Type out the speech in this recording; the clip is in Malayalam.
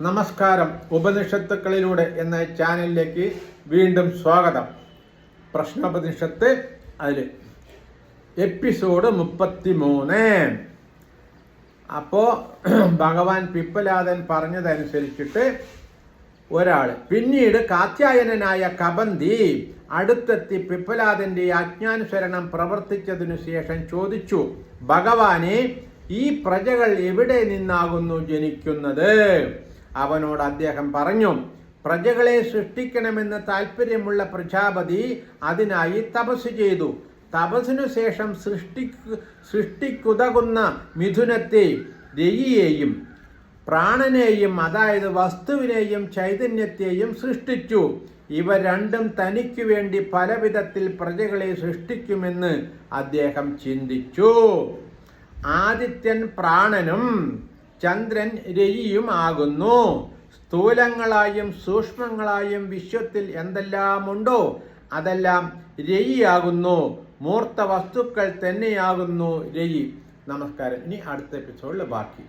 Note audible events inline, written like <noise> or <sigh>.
നമസ്കാരം ഉപനിഷത്തുക്കളിലൂടെ എന്ന ചാനലിലേക്ക് വീണ്ടും സ്വാഗതം. പ്രശ്നോപനിഷത്ത് അതിൽ എപ്പിസോഡ് മുപ്പത്തി മൂന്ന് അപ്പോൾ <clears throat> ഭഗവാൻ പിപ്പലാദൻ പറഞ്ഞതനുസരിച്ചിട്ട് ഒരാൾ പിന്നീട് കാത്യായനായ കബന്തി അടുത്തെത്തി പിപ്പലാദന്റെ ആജ്ഞാനുസരണം പ്രവർത്തിച്ചതിനു ശേഷം ചോദിച്ചു ഭഗവാനെ ഈ പ്രജകൾ എവിടെ നിന്നാകുന്നു ജനിക്കുന്നത്? അവനോട് അദ്ദേഹം പറഞ്ഞു പ്രജകളെ സൃഷ്ടിക്കണമെന്ന് താല്പര്യമുള്ള പ്രജാപതി അതിനായി തപസ് ചെയ്തു. തപസ്സിനു ശേഷം സൃഷ്ടി സൃഷ്ടിക്കുതകുന്ന മിഥുനത്തെ രയിയെയും പ്രാണനെയും അതായത് വസ്തുവിനെയും ചൈതന്യത്തെയും സൃഷ്ടിച്ചു. ഇവ രണ്ടും തനിക്ക് വേണ്ടി പലവിധത്തിൽ പ്രജകളെ സൃഷ്ടിക്കുമെന്ന് അദ്ദേഹം ചിന്തിച്ചു. ആദിത്യൻ പ്രാണനും ചന്ദ്രൻ രയിയും ആകുന്നു. സ്ഥൂലങ്ങളായും സൂക്ഷ്മങ്ങളായും വിശ്വത്തിൽ എന്തെല്ലാമുണ്ടോ അതെല്ലാം രയിയാകുന്നു മൂർത്ത വസ്തുക്കൾ തന്നെയാകുന്നു രയി നമസ്കാരം. ഇനി അടുത്ത എപ്പിസോഡിൽ ബാക്കി.